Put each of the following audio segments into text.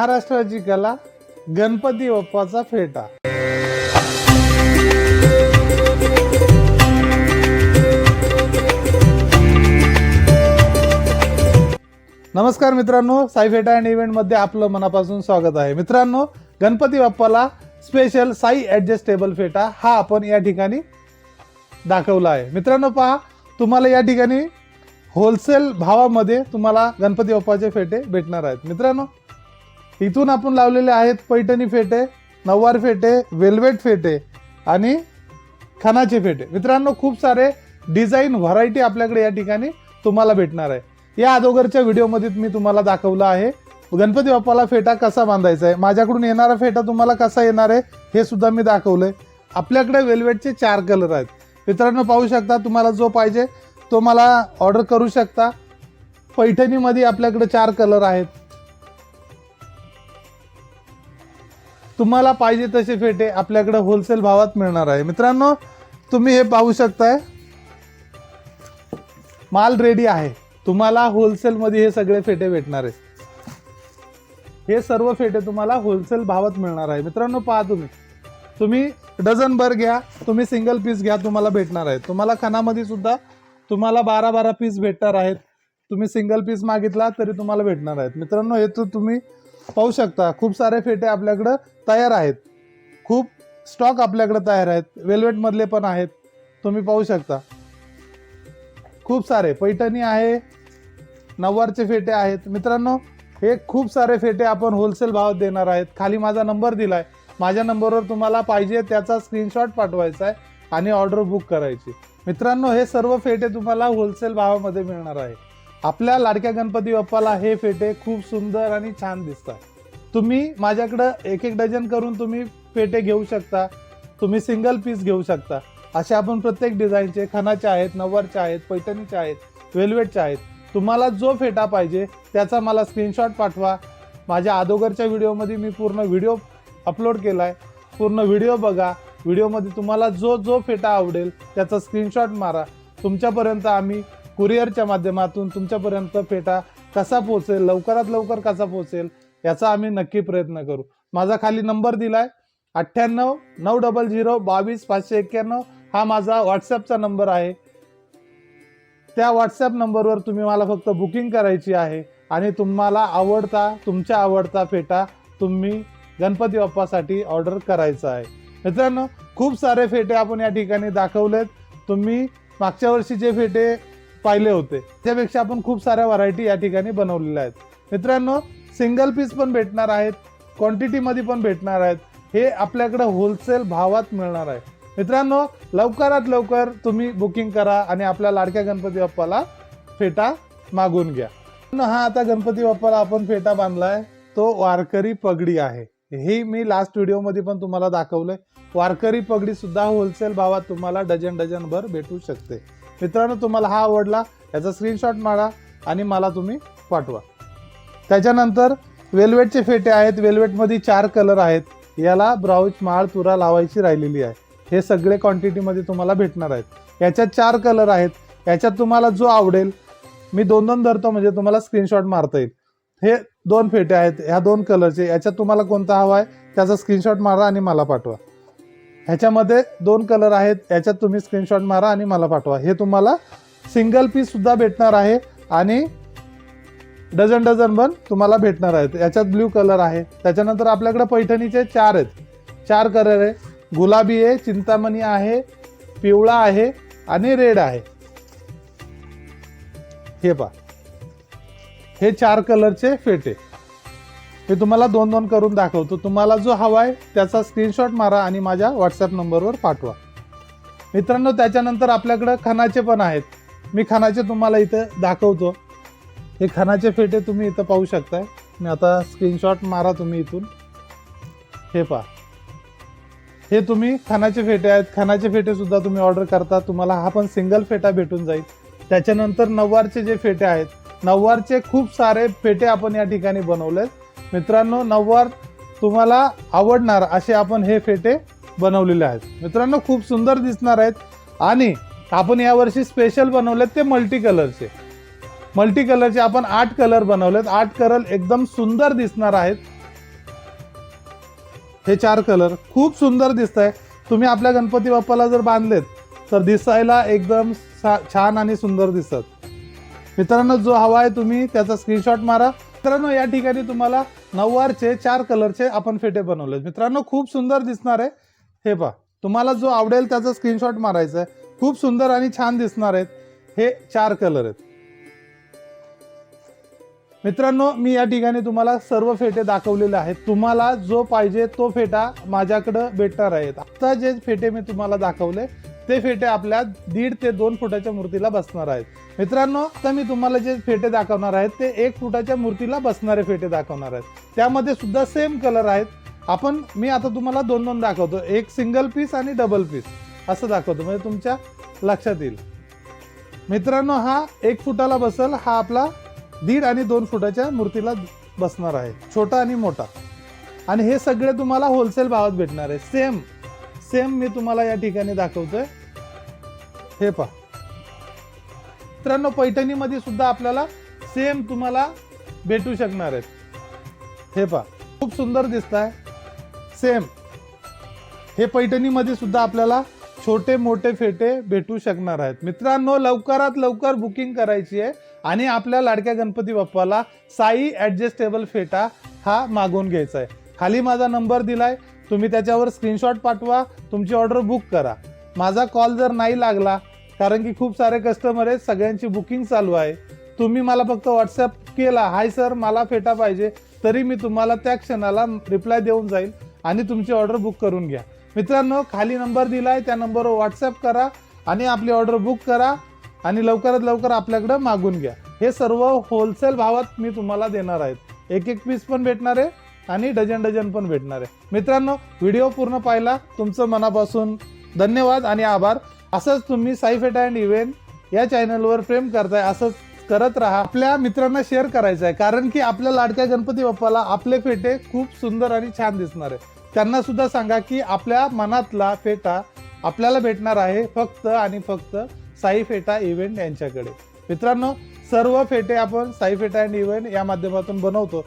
महाराष्ट्राची कला गणपती बाप्पाचा फेटा. नमस्कार मित्रांनो साई फेटा अँड इव्हेंटमध्ये आपलं मनापासून स्वागत आहे. मित्रांनो गणपती बाप्पाला स्पेशल साई ॲडजस्टेबल फेटा हा आपण या ठिकाणी दाखवला आहे. मित्रांनो पहा तुम्हाला या ठिकाणी होलसेल भावामध्ये तुम्हाला गणपती बाप्पाचे फेटे भेटणार आहेत. मित्रांनो इथून आपण लावलेले आहेत पैठणी फेटे नऊवार फेटे वेल्वेट फेटे आणि खणाचे फेटे. मित्रांनो खूप सारे डिझाईन व्हरायटी आपल्याकडे या ठिकाणी तुम्हाला भेटणार आहे. या अगोदरच्या व्हिडिओमध्ये मी तुम्हाला दाखवलं आहे. गणपती बाप्पाला फेटा कसा बांधायचा आहे? माझ्याकडून येणारा फेटा तुम्हाला कसा येणार आहे? हे सुद्धा मी दाखवलं आहे आपल्याकडे वेल्वेटचे चार कलर आहेत. मित्रांनो पाहू शकता तुम्हाला जो पाहिजे तो मला ऑर्डर करू शकता. पैठणीमध्ये आपल्याकडे चार कलर आहेत. तुम्हाला पाहिजे तसे फेटे आपल्याकडे होलसेल भावात मिळणार आहे. मित्रांनो तुम्ही हे पाहू शकताय. माल रेडी आहे. तुम्हाला होलसेलमध्ये हे सगळे फेटे भेटणार आहेत. हे सर्व फेटे तुम्हाला होलसेल भावात मिळणार आहे. मित्रांनो पहा तुम्ही. तुम्ही डझन भर घ्या तुम्ही सिंगल पीस घ्या तुम्हाला भेटणार आहेत तुम्हाला खणामध्ये सुद्धा तुम्हाला बारा बारा पीस भेटणार आहेत. तुम्ही सिंगल पीस मागितला तरी तुम्हाला भेटणार आहेत. मित्रांनो हे तर तुम्ही पाहू शकता खूप सारे फेटे आपल्याकडं तयार आहेत. खूप स्टॉक आपल्याकडे तयार आहेत. वेल्वेटमधले पण आहेत. तुम्ही पाहू शकता. खूप सारे. पैठणी आहे. नव्वारचे फेटे आहेत. मित्रांनो हे खूप सारे फेटे आपण होलसेल भावात देणार आहेत. खाली माझा नंबर दिला आहे माझ्या नंबरवर तुम्हाला पाहिजे त्याचा स्क्रीनशॉट पाठवायचा आहे आणि ऑर्डर बुक करायची. मित्रांनो हे सर्व फेटे तुम्हाला होलसेल भावामध्ये मिळणार आहे. आपल्या लाडक्या गणपती बाप्पाला हे फेटे खूप सुंदर आणि छान दिसतात. तुम्ही माझ्याकडं एक एक डझन करून तुम्ही फेटे घेऊ शकता. तुम्ही सिंगल पीस घेऊ शकता. असे आपण प्रत्येक डिझाईनचे खणाचे आहेत नववारचे आहेत पैठणीचे आहेत वेल्वेटचे आहेत. तुम्हाला जो फेटा पाहिजे त्याचा मला स्क्रीनशॉट पाठवा. माझ्या अगोदरच्या व्हिडिओमध्ये मी पूर्ण व्हिडिओ अपलोड केला आहे पूर्ण व्हिडिओ बघा. व्हिडिओमध्ये तुम्हाला जो जो फेटा आवडेल त्याचा स्क्रीनशॉट मारा. तुमच्यापर्यंत आम्ही कुरिअरच्या माध्यमातून तुमच्यापर्यंत फेटा कसा पोहोचेल लवकरात लवकर कसा पोहोचेल याचा आम्ही नक्की प्रयत्न करू. माझा खाली नंबर दिलाय अठ्ठ्याण्णव नऊ डबल झिरो बावीस पाचशे एक्क्याण्णव हा माझा व्हॉट्सॲपचा नंबर आहे. त्या व्हॉट्सॲप नंबरवर तुम्ही मला फक्त बुकिंग करायची आहे आणि तुम्हाला आवडता तुमच्या आवडता फेटा तुम्ही गणपती बाप्पासाठी ऑर्डर करायचा आहे. मित्रांनो खूप सारे फेटे आपण या ठिकाणी दाखवलेत. तुम्ही मागच्या वर्षी जे फेटे पाहिले होते. त्यापेक्षा आपण खूप साऱ्या व्हरायटी या ठिकाणी बनवलेल्या आहेत. मित्रांनो सिंगल पीस पण भेटणार आहेत क्वांटिटीमध्ये पण भेटणार आहेत. हे आपल्याकडे होलसेल भावात मिळणार आहे. मित्रांनो लवकरात लवकर तुम्ही बुकिंग करा आणि आपल्या लाडक्या गणपती बाप्पाला फेटा मागून घ्या. हा आता गणपती बाप्पाला आपण फेटा बांधलाय. तो वारकरी पगडी आहे. हे मी लास्ट व्हिडिओमध्ये पण तुम्हाला दाखवलंय. वारकरी पगडी सुद्धा होलसेल भावात तुम्हाला डझन डझनभर भेटू शकते. मित्रांनो तुम्हाला हा आवडला याचा स्क्रीनशॉट मारा आणि मला तुम्ही पाठवा. त्याच्यानंतर वेल्वेटचे फेटे आहेत वेल्वेटमध्ये चार कलर आहेत. याला ब्राऊच माळ तुरा लावायची राहिलेली आहे. हे सगळे क्वांटिटीमध्ये तुम्हाला भेटणार आहेत. याच्यात चार कलर आहेत. याच्यात तुम्हाला जो आवडेल मी दोन दोन धरतो म्हणजे तुम्हाला स्क्रीनशॉट मारता येईल. हे दोन फेटे आहेत ह्या दोन कलरचे याच्यात तुम्हाला कोणता हवा आहे त्याचा स्क्रीनशॉट मारा आणि मला पाठवा. ह्याच्यामध्ये दोन कलर आहेत. याच्यात तुम्ही स्क्रीनशॉट मारा आणि मला पाठवा. हे तुम्हाला सिंगल पीस सुद्धा भेटणार आहे आणि डझन डझन पण तुम्हाला भेटणार आहेत. याच्यात ब्ल्यू कलर आहे. त्याच्यानंतर आपल्याकडे पैठणीचे चार आहेत. चार कलर आहे. गुलाबी आहे चिंतामणी आहे पिवळा आहे आणि रेड आहे. हे पा हे चार कलरचे फेटे. हे तुम्हाला दोन दोन करून दाखवतो. तुम्हाला जो हवा आहे त्याचा स्क्रीनशॉट मारा आणि माझ्या व्हॉट्सअप नंबरवर पाठवा. मित्रांनो त्याच्यानंतर आपल्याकडं खणाचे पण आहेत. मी खणाचे तुम्हाला इथं दाखवतो. हे खणाचे फेटे तुम्ही इथं पाहू शकताय. मी आता स्क्रीनशॉट मारा तुम्ही इथून. हे पहा. हे तुम्ही खणाचे फेटे आहेत. खणाचे फेटे सुद्धा तुम्ही ऑर्डर करता. तुम्हाला हा पण सिंगल फेटा भेटून जाईल. त्याच्यानंतर नऊवारचे जे फेटे आहेत नऊवारचे खूप सारे फेटे आपण या ठिकाणी बनवले आहेत मित्रांनो नऊवार तुम्हाला आवडणार असे आपण हे फेटे बनवलेले आहेत. मित्रांनो खूप सुंदर दिसणार आहेत आणि आपण यावर्षी स्पेशल बनवलेत ते मल्टी कलरचे मल्टी कलरचे आपण आठ कलर बनवलेत. आठ कलर एकदम सुंदर दिसणार आहेत. हे चार कलर खूप सुंदर दिसत आहे तुम्ही आपल्या गणपती बाप्पाला जर बांधलेत तर दिसायला एकदम छान आणि सुंदर दिसत मित्रांनो जो हवा आहे तुम्ही त्याचा स्क्रीनशॉट मारा. मित्रांनो या ठिकाणी तुम्हाला नऊवारचे चार कलरचे आपण फेटे बनवले मित्रांनो खूप सुंदर दिसणार आहे. हे पहा तुम्हाला जो आवडेल त्याचा स्क्रीनशॉट मारायचा आहे. खूप सुंदर आणि छान दिसणार आहेत. हे चार कलर आहेत. मित्रांनो मी या ठिकाणी तुम्हाला सर्व फेटे दाखवलेले आहेत. तुम्हाला जो पाहिजे तो फेटा माझ्याकडं भेटणार आहेत. आता जे फेटे मी तुम्हाला दाखवले ते फेटे आपल्या दीड ते दोन फुटाच्या मूर्तीला बसणार आहेत. मित्रांनो आता मी तुम्हाला जे फेटे दाखवणार आहेत ते एक फुटाच्या मूर्तीला बसणारे फेटे दाखवणार आहेत. त्यामध्ये सुद्धा सेम कलर आहेत. आपण मी आता तुम्हाला दोन दोन दाखवतो. एक सिंगल पीस आणि डबल पीस असं दाखवतो. म्हणजे तुमच्या लक्षात येईल. मित्रांनो हा एक फुटाला बसल हा आपला दीड आणि दोन फुटाच्या मूर्तीला बसणार आहे. छोटा आणि मोठा. आणि हे सगळे तुम्हाला होलसेल भावात भेटणार आहे. सेम सेम मी तुम्हाला या ठिकाणी दाखवतोय. हे पहा. मित्रांनो पैठणीमध्ये सुद्धा आपल्याला सेम तुम्हाला भेटू शकणार आहेत. हे पहा खूप सुंदर दिसत आहे सेम हे पैठणीमध्ये सुद्धा आपल्याला छोटे मोठे फेटे भेटू शकणार आहेत. मित्रांनो लवकरात लवकर बुकिंग करायची आहे आणि आपल्या लाडक्या गणपती बाप्पाला साई ॲडजस्टेबल फेटा हा मागवून घ्यायचा आहे. खाली माझा नंबर दिलाय. तुम्ही त्याच्यावर स्क्रीनशॉट पाठवा. तुमची ऑर्डर बुक करा. माझा कॉल जर नाही लागला कारण की खूप सारे कस्टमर आहेत सगळ्यांची बुकिंग चालू आहे. तुम्ही मला फक्त व्हॉट्सअप केला हाय सर मला फेटा पाहिजे तरी मी तुम्हाला त्या क्षणाला रिप्लाय देऊन जाईल आणि तुमची ऑर्डर बुक करून घ्या. मित्रांनो खाली नंबर दिला आहे त्या नंबरवर व्हॉट्सअप करा आणि आपली ऑर्डर बुक करा आणि लवकरात लवकर आपल्याकडं मागून घ्या. हे सर्व होलसेल भावात मी तुम्हाला देणार आहेत. एक एक पीस पण भेटणार आहे आणि डझन डझन पण भेटणार आहे. मित्रांनो व्हिडिओ पूर्ण पाहिला. तुमचं मनापासून धन्यवाद आणि आभार. असंच तुम्ही साई फेटा अँड इव्हेंट या चॅनलवर प्रेम करताय असंच करत राहा. आपल्या मित्रांना शेअर करायचं आहे कारण की आपल्या लाडक्या गणपती बाप्पाला आपले फेटे खूप सुंदर आणि छान दिसणार आहे. त्यांना सुद्धा सांगा की आपल्या मनातला फेटा आपल्याला भेटणार आहे फक्त आणि फक्त साई फेटा इव्हेंट यांच्याकडे. मित्रांनो सर्व फेटे आपण साई फेटा अँड इव्हेंट या माध्यमातून बनवतो.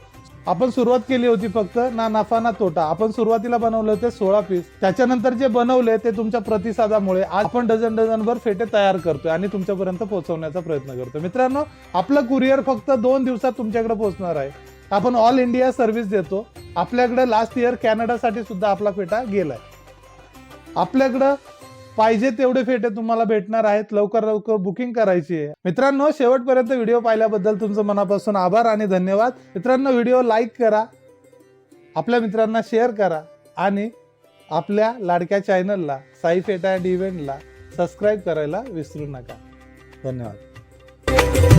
आपण सुरुवात केली होती फक्त ना नफा ना तोटा. आपण सुरुवातीला बनवले होते सोळा पीस त्याच्यानंतर जे बनवले ते तुमच्या प्रतिसादामुळे आज आपण डझन डझनभर फेटे तयार करतोय आणि तुमच्यापर्यंत पोहोचवण्याचा प्रयत्न करतो मित्रांनो आपलं कुरिअर फक्त दोन दिवसात तुमच्याकडे पोहोचणार आहे. आपण ऑल इंडिया सर्व्हिस देतो. आपल्याकडे लास्ट इयर कॅनडासाठी सुद्धा आपला फेटा गेलाय. आपल्याकडं पाहिजे तेवढे फेटे तुम्हाला भेटणार आहेत. लवकर लवकर बुकिंग करायची आहे. मित्रांनो शेवटपर्यंत व्हिडिओ पाहिल्याबद्दल तुमचं मनापासून आभार आणि धन्यवाद. मित्रांनो व्हिडिओ लाईक करा. आपल्या मित्रांना शेअर करा. आणि आपल्या लाडक्या चॅनलला साई फेटा अँड इव्हेंटला सबस्क्राईब करायला विसरू नका. धन्यवाद.